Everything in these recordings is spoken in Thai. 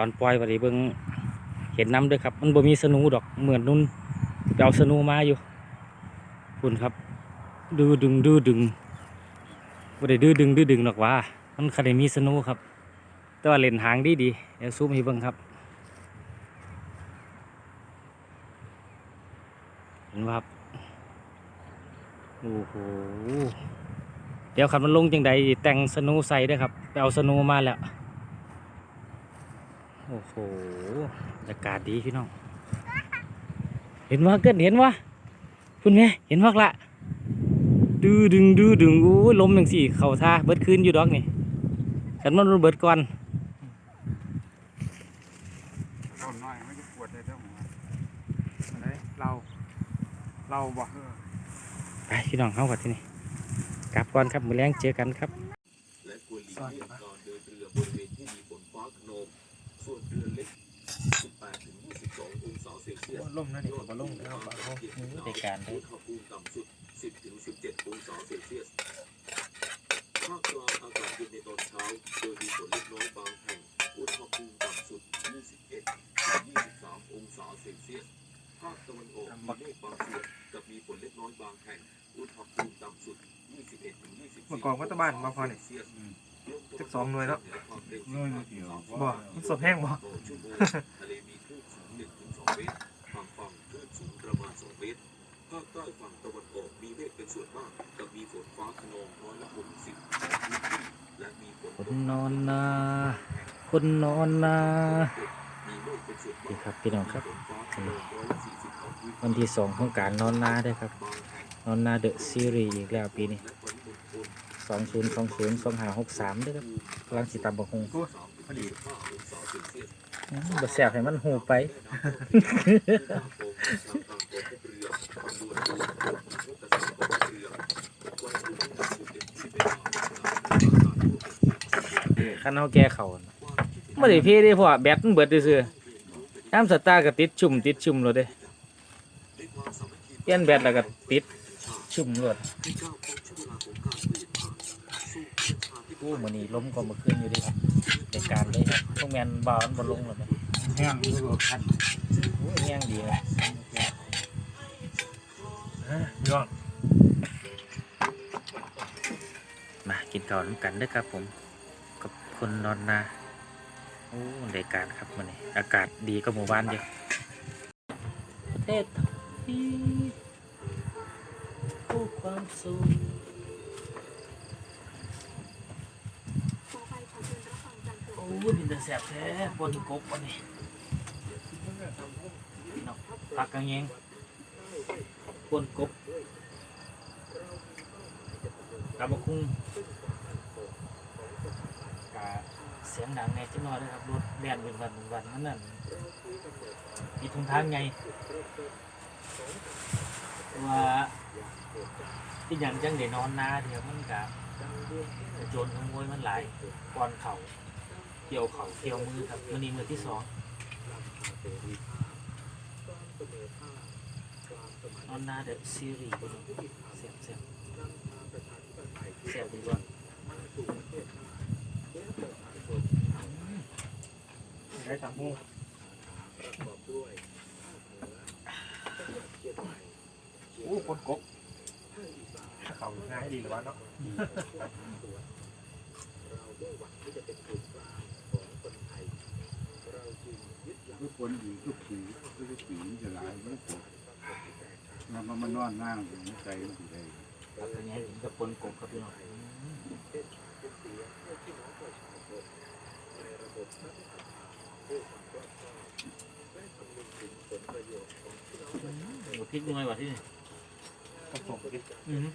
ตอนปล่อยไปเบิ่งเห็นน้ำด้วยครับ มันบ่มีสนูดอกเหมือนนุ่นไปเอาสนูมาอยู่คุณครับดื้อดึงดื้อดึงบ่ได้ดื้อดึงดื้อดึงหรอกว่า มันคดมีสนูครับ แต่ว่าเล่นหางดีดีเดี๋ยวซูมให้เบิ่งครับเห็นครับโอ้โหเดี๋ยวขันมันลงจังใดแต่งสนูใส่ด้วยครับไปเอาสนูมาแล้ว โอ้โหบรรยากาศดีพี่น้อง เห็นว่าเกิดเห็นว่าคุณแม่เห็นว่าละดื้อดึงดื้อดึงโอ้ยลมอย่างสี่ เข่าท่าเบิดคืนอยู่ดอกนี่ขันมันเบิดก่อนต้นน้อยไม่จะปวดเลยเจ้าหัวอะไรเราเราบ่ไปพี่น้องเข้ากันที่นี่กลับก่อนครับมือแรงเจอกันครับ ส่วนเรือเล็ก 18ถึง22องศาเซลเซียสล่มนั่นนี่ก็ล่มแล้วบ่เขาในการได้อุณหภูมิต่ำสุด 10ถึง17องศาเซลเซียสภาคกลางอากาศเย็นในตอนเช้า โดยมีฝนเล็กน้อยบางแห่ง อุณหภูมิต่ำสุด 21ถึง23องศาเซลเซียสภาคตะวันออกมีเมฆบางส่วนกับมีฝนเล็กน้อยบางแห่ง อุณหภูมิต่ำสุด 21ถึง24เมื่อก่อนวัดตะบ้านมาพอนี่ จักสองหน่วยแล้วหน่วยเดียวบ่มันสดแห้งบ่ต่อชั่วโมงทะเลมีคลื่นสูง1ถึง2เมตรฝั่งฝั่งคลื่นสูงประมาณ2เมตรภาคใต้ฝั่งตะวันออกมีเมฆเป็นส่วนมากกับมีฝนฟ้าขนองร้อยละ60ของพื้นที่และมีฝนคนนอนนาคนนอนนามีเมฆเป็นส่วนมากนี่ครับพี่น้องครับฝนฟ้าขนองร้อยละ40ของพื้นที่วันที่สองของการนอนนาด้วยครับบางแห่งนอนนาเดอะซีรีส์อีกแล้วปีนี้ สองศูนย์สองศูนย์สองห้าหกสามด้วยครับกำลังสิตามบกฮงพอดี35องศาเซลเซียสบะแสบให้มันหูไป คันเอาแก้เขาน่ะไม่ได้เพได้เพราะว่าแบตมันเบิดซื่อน้ำสตาร์ก็ติดชุ่มติดชุ่มเลยเด้เปลี่ยนแบตแล้วก็ติดชุ่มเลย กู้มือนี้ล้มก็มาขึ้นอยู่เดีครับในการเลยครับพวกแมนบอลบอลลงเลยแห้งดูคันโอ้ยแง่งดีเลยย้อนมากินข้าวน้ำกันเด้อครับผม กับคนนอนนาโอ้ในการครับมันนี้อากาศดีก็หมู่บ้านเดียวประเทศไทยคู่ความสุข อ้ยเป็นแต่แสบแท้บนกบวันนี้น้องพักกันเงบนกบกาบคุ้งกาเสียงดังในจังน้อยเลยครับรถแล่นเป็นวันเป็นวันนั่นน่ะมีทุนทางไงว่าที่ยังจังได้นอนนาเดียวมันกะโจรขโมยมันหลายก่อนเขา เกี่ยวเขาเกี่ยวมือครับมันนี้มือที่สองนอนนาเดอะซีรีส์เสียบเสียบเสียบดีกว่าได้สามโมงโอ้คนกบเขาง่ายดีหรือวะเนาะ ทุก คนอยู่ทุกปีทุกปีจะหลายมันปวดแล้วมันมานอนนั่งอยู่ในใจมันอยู่ได้ครับอันนี้เห็นกับปนกบครับพี่น้องหมูพริกยังไงวะที่นี่กระสงดิอือฮึเนาะ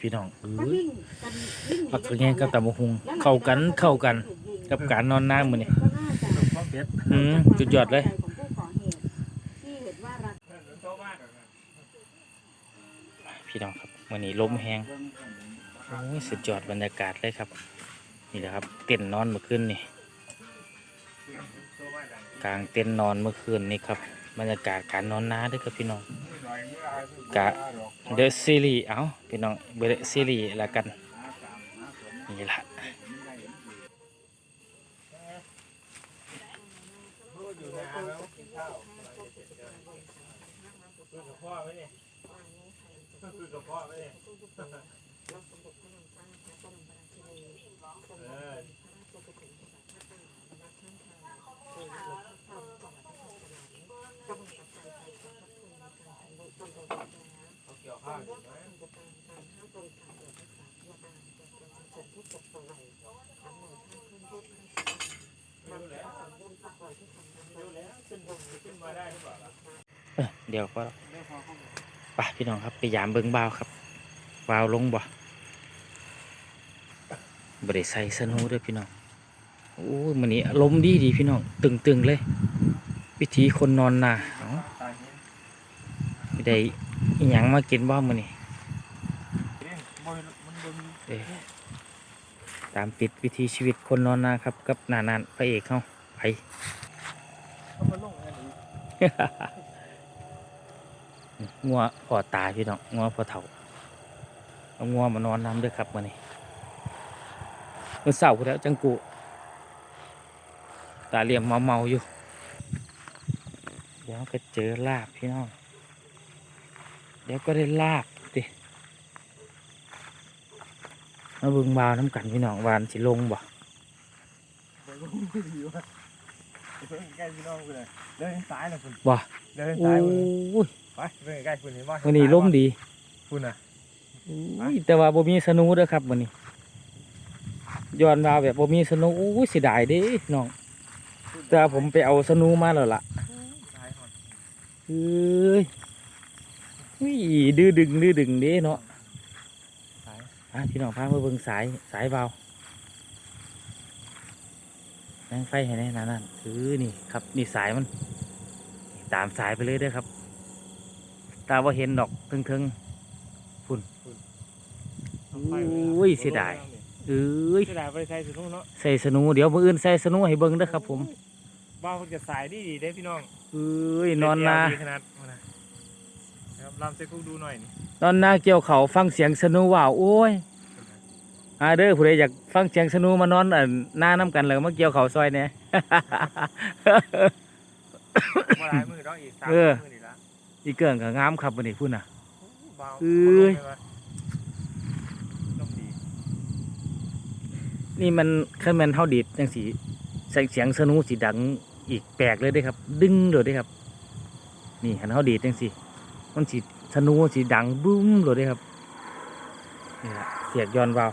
พี่น้องเอ้ยผักกระเงี้ยกับตำบักหุงเข้ากันเข้ากัน กับการนอนน้ำมื้อนี้พ่อเป็ดอืมสุดยอดเลยพี่น้องครับมื้อนี้ลมแห้งโอ้ยสุดยอดบรรยากาศเลยครับ นี่แหละครับ เต็นท์นอนเมื่อคืนนี่กลางเต็นท์นอนเมื่อคืนนี่ครับ บรรยากาศการนอนน้าเด้วยครับพี่น้อง กะเดอะซีรีเอาพี่น้องเบเดอะซีรีละกันนี่ละเออ เดี๋ยวก็ไปพี่น้องครับ ไปยามเบิงบาวครับบาวลงบ่บริใส่สนูด้วยพี่น้องโอ้ยมันนี้อารมดีดีพี่น้องตึงๆเลย วิธีคนนอนนาไม่ได้ อิหยังมากินบ้ามันนี่เอ้ยตามติดวิธีชีวิตคนนอนนาครับ กับนานานพระเอกเขาไปงัวพอตายพี่น้องงัวพอเถ่าเอางัวมานอนน้ำด้วยครับมื่อนี้เมื่อเสาร์แล้วจังกูตาเหลี่ยมเมาเมาๆอยู่เดี๋ยวก็เจอลาบพี่น้อง เดี๋ยวก็ได้ลาบดิมาเบิ่งบาวน้ำกันพี่น้องวานสิลงบ่ใกล้พี่น้องเลยเดินซ้ายนะคุณบ่เดินโอ้ซ้ายยไปเดินใกล้คุณเห็นว่ามื่อนี้ล้มดีคุณอะอุ้ยแต่ว่าบ่มีสนูเด้อครับมื้อนี้ย้อนมาแบบบ่มีสนูอุ้ยเสียดายเด้น้องแต่ว่าผมไปเอาสนูมาแล้วล่ะซ้ายก่อนเอ้ย อุ้ยดื้อดึงดื้อดึงเด้เนาะซ้ายอะพี่น้องพามาเบิ่งสายสายเบานั่งไฟให้แน่นนั่นคือนี่ครับ นี่สายมันนี่ตามสายไปเลยเด้อครับ ตาว่าเห็นดอกทึงๆพุ่นอุ้ยเสียดายเอ้ยเสียดายไปใส่สุดเนาะใส่สนูเดี๋ยวมืออื่นใส่สนูให้เบิ่งเด้อครับ ผมบ้าเพิ่งจะสายดีดีได้พี่น้องเอ้ยนอนนา ดีขนาดนั้นนะครับ ลำเซ็กุกดูหน่อยนี่นอนนาเกี่ยวเขาฟังเสียงสนูว่าวโอ้ยอาเด้อผู้ใดอยากฟังเสียงสนูมานอนอะหน้าน้ำกันเลยมาเกี่ยวเขาซอยเนี่ย มาหลายมือต้องอีกสามเออ มือนี่ละอีเกิงกับงามครับวันนี้พูดน่ะ เบาเอ้ยลมดีนี่มันคันแมนเท่าดีดจังสีเสียงเสียงสนูสีดังอีกแปลกเลยเด้ครับ ดึงเลยเด้ครับ นี่หันเท่าดีดจังสี มันสีสนูสีดังบุ้มเลยเด้ครับนี่ละเสียกย้อนวาว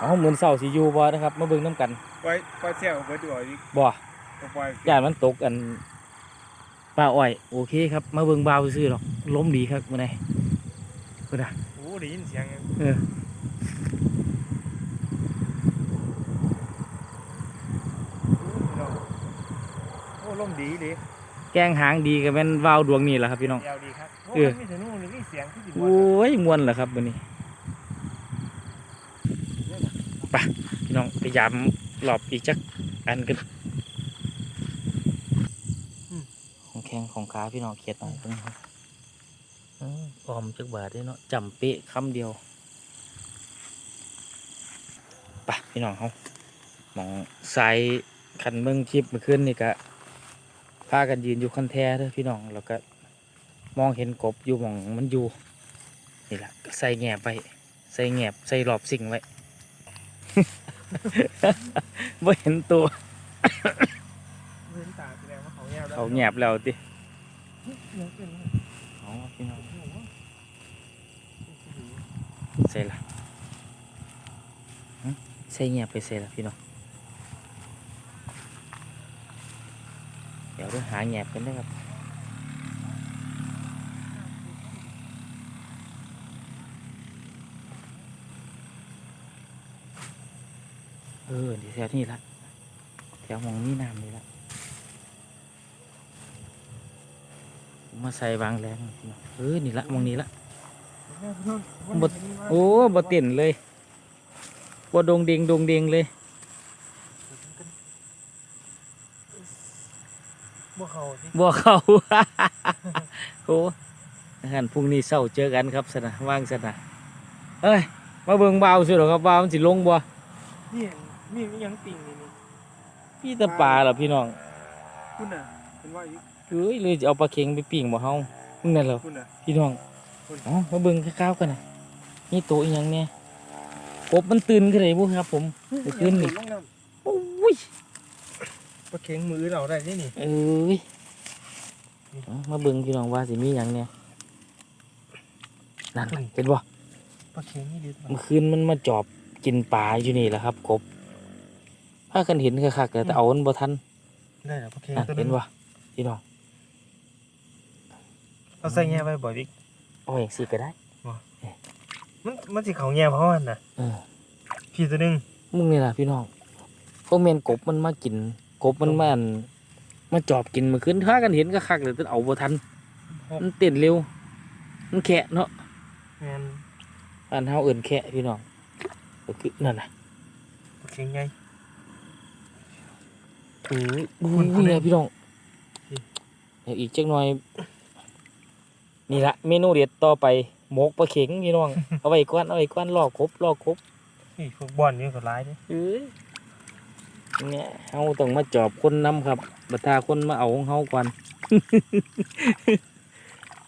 เอาเหมือนเสาสียูบอนะครับมาเบิ่งน้ำกันปล่อยปล่อยเสี่ยวเบิดดูอีกบ่ก็ปล่อยย่านมันตกกันปลาอ้อยโอเคครับมาเบิ่งบาวซื่อๆหรอกล้มดีครับมื่อไหร่เพื่อนอะโอ้ได้ยินเสียงเออโอ้ลมดีดีแกงหางดีกับแม่นวาวดวงนี่แหละครับพี่น้องยาวดีครับโอ้เออมันมีแต่นู่นนี่มีเสียงที่สิบโอ้ยมวนเหรอครับวันนี้ไปพี่น้องพยายามหลอบอีกจักอันกันของแข้งของขาพี่น้องเขียดหน่อยเพิ่งครับเออออมจักบาทได้เนาะจำเป๊ะคำเดียวไปพี่น้องเขามองสายคันเมืองคลิปเมื่อคืนนี่ก็ พากันยืนอยู่คันแท้เด้อพี่น้องแล้วก็มองเห็นกบอยู่หมองมันอยู่นี่แหละก็ใส่แงบไว้ใส่แงบใส่รอบสิ่งไว้ ไม่เห็นตัวเห็นตาแสดงว่าเขาแงบแล้วเขาแงบแล้วติเสียงเป็นอ๋อพี่น้องใส่ละหึใส่เงียบไปใส่ละพี่น้อง เดี๋ยวเดี๋ยวหาแงบกันนะครับเออเดี๋ยวแถวนี้ละแถวหมองนี่น้ำนี่ละผมมาใส่บางแรงพี่น้องเออนี่ละหมองนี้ละบดโอ้บ่เต้นเลยบ่ดงเดงดงเดงเลย บ่เขาสิบ่เข้าโอ้งั้นพรุ่งนี้เช้าเจอกันครับสนะว่างสนะเอ้ย มาเบิ่งบ่าวสิหรอครับบ่าวมันสิลงบ่นี่นี่มีหยังติ่งนี่นี่พี่ตะปลาเหรอพี่น้องคุณน่ะเป็นว่าอีกเอ้ยเลยจะเอาปลาเค็งไปปิ้งบ่เฮามึงนั่นเหรอคุณน่ะ พี่น้องอ๋อมาเบิ่งข้าวๆกันนะมีตัวอีหยังเนี่ยกบมันตื่นขึ้นได้บ่ครับผมเมื่อคืนนี่ ลงน้โอ้ยำ ปลาเค็งมือเราได้นี่นี่เอ้ยเอามาเบิ่งพี่น้องว่าสิมีหยังเนี่ยนั่นเห็นบ่ปลาเค็งนี่ดีเมื่อคืนมันมาจอบกินปลาอยู่นี่แหละครับกบถ้ากันเห็นคักๆแต่เอามันบ่ทันได้แล้วปลาเค็งนั่นตัวนึเห็นงบ่พี่น้องเอาใส่แง่ไปบ่อยดิเอาอย่างสิก็ได้มันมันสิเขาแง่เพราะมันน่ะเออพี่ตัวนึงมึงนี่ล่ะพี่น้องพวกแม่นกบมันมากิน กบมันมาอั่นมาจอบกินเมื่อคืนถ้ากันเห็นคักๆเลยแต่เอาบ่ทันมันเต้นเร็ว มันแขะเนาะแม่นบ้านเฮาเอิ้นแขะพี่น้องก็คือนั่นน่ะปลาเค็งไงโอ้ยคุอุ้ณยคุณเนี่ยพี่น้องนี่เดี๋ยวอีกจักหน่อย นี่ละเมนูเด็ดต่อไปหมกปลาเข็งพี่น้อง เอาไว้ก้อนเอาไว้ก้อนลอกครบลอกครบนี่พวกบอลนี่ก็ร้ายเด้เอ้ย เนี่ยเฮาต้องมาจอบคนน้ำครับบัดาคนมาเอาของเฮาก่อน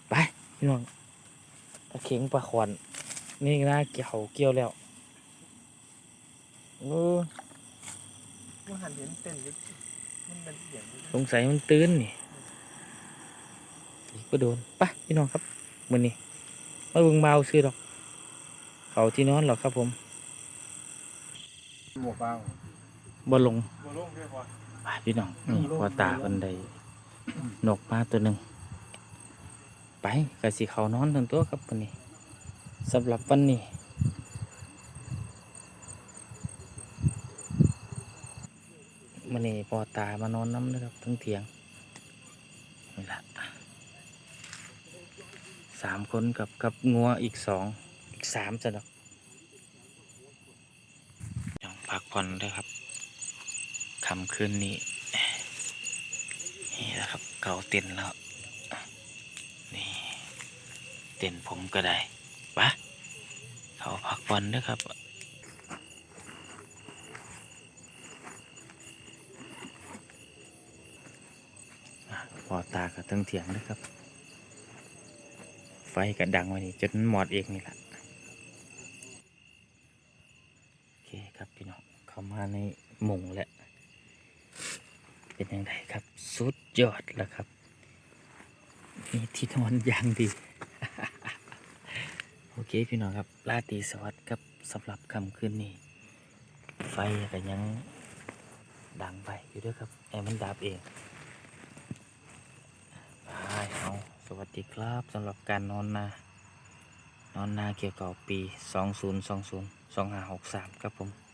ไปพี่น้องปลาเข็งปลาขวานนี่นะเกี่ยวเกี่ยวแล้วเออมันหันเห็นเต้นมันเป็นเสียงสงสัยมันตื่นนี่อีกก็โดนไปพี่น้องครับมือนี้มาเบิ่งเบาซื้อดอก เขาที่นอนหรอกครับผมหมวกเปล่า บ่ลงบ่ลงด้วยพอไปพี่น้องนี่พอตาคนใดนกมาตัวหนึ่งไปกะสิเขานอนทั้งตัวครับวันนี้สำหรับวันนี้มันนี่พอตามานอนน้ำนะครับทั้งเถียงนี่ละสามคนกับกับงัวอีกสองอีกสามจะดอกยังพักผ่อนด้วยครับ คำคืนนี้ นี่แหละครับ เก่าเต็นแล้วนี่เต็นผมก็ได้ปะเขาพักผ่อนด้วยครับพอตากับตั้งเถียงนะครับ ไฟก็ดังไว้นี่จนหมอดเองนี่แหละโอเคครับพี่น้องเข้ามาในมุงแล้ว เป็นยังไงครับ สุดยอดแล้วครับ มีที่นอนอย่างดี โอเคพี่น้องครับราตีสวัสดิ์ครับสำหรับค่ำคืนนี้ไฟก็ยังดังไปอยู่ด้วยครับแอร์มันดับเองบายเอาสวัสดีครับสำหรับการนอนนานอนนาเกี่ยวกับปี 2020 2563 ครับผม